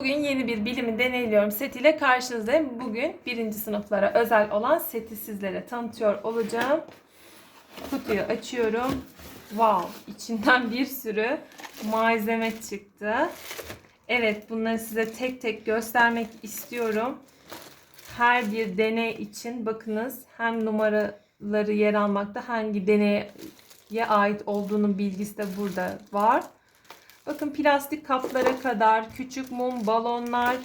Bugün yeni bir bilimi deneyliyorum setiyle karşınızdayım. Bugün birinci sınıflara özel olan seti sizlere tanıtıyor olacağım. Kutuyu açıyorum. Wow! içinden bir sürü malzeme çıktı. Evet bunları size tek tek göstermek istiyorum. Her bir deney için bakınız hem numaraları yer almakta hangi deneye ait olduğunun bilgisi de burada var. Bakın plastik kaplara kadar küçük mum, balonlar,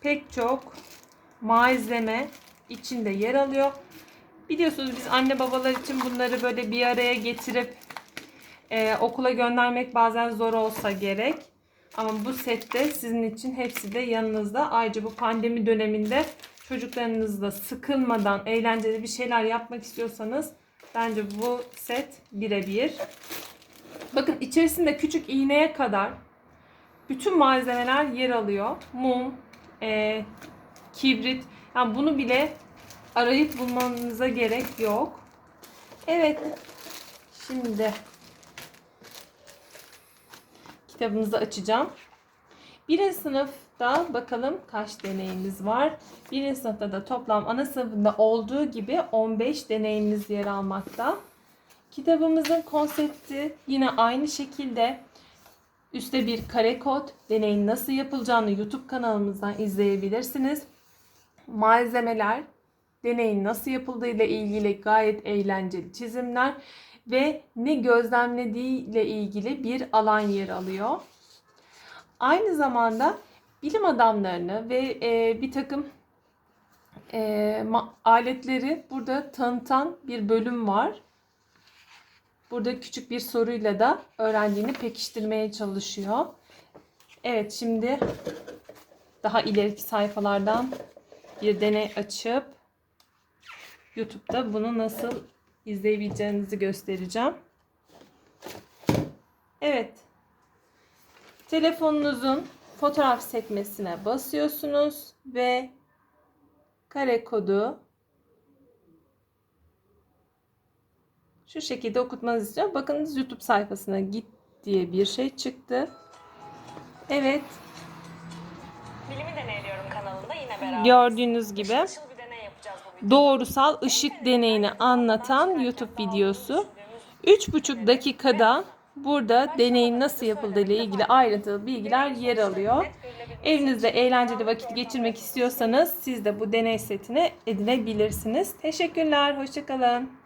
pek çok malzeme içinde yer alıyor. Biliyorsunuz biz anne babalar için bunları böyle bir araya getirip e, okula göndermek bazen zor olsa gerek. Ama bu sette sizin için hepsi de yanınızda. Ayrıca bu pandemi döneminde çocuklarınızla sıkılmadan eğlenceli bir şeyler yapmak istiyorsanız bence bu set birebir. Bakın içerisinde küçük iğneye kadar bütün malzemeler yer alıyor. Mum, e, kibrit. Yani bunu bile arayıp bulmanıza gerek yok. Evet. Şimdi kitabımızı açacağım. Birinci sınıfta bakalım kaç deneyimiz var. Birinci sınıfta da toplam ana sınıfında olduğu gibi 15 deneyimiz yer almakta. Kitabımızın konsepti yine aynı şekilde üstte bir kare kod deneyin nasıl yapılacağını YouTube kanalımızdan izleyebilirsiniz. Malzemeler, deneyin nasıl yapıldığı ile ilgili gayet eğlenceli çizimler ve ne gözlemlediği ile ilgili bir alan yer alıyor. Aynı zamanda bilim adamlarını ve e, bir takım e, aletleri burada tanıtan bir bölüm var. Burada küçük bir soruyla da öğrencini pekiştirmeye çalışıyor. Evet şimdi daha ileriki sayfalardan bir deney açıp YouTube'da bunu nasıl izleyebileceğinizi göstereceğim. Evet. Telefonunuzun fotoğraf sekmesine basıyorsunuz ve kare kodu şu şekilde okutmanızı istiyorum. Bakınız YouTube sayfasına git diye bir şey çıktı. Evet. Bilimi deneyliyorum kanalında yine beraber. Gördüğünüz gibi doğrusal ışık deneyini anlatan YouTube videosu. 3,5 dakikada burada deneyin nasıl yapıldığı ile ilgili ayrıntılı bilgiler yer alıyor. Evinizde eğlenceli vakit geçirmek istiyorsanız siz de bu deney setini edinebilirsiniz. Teşekkürler, hoşçakalın.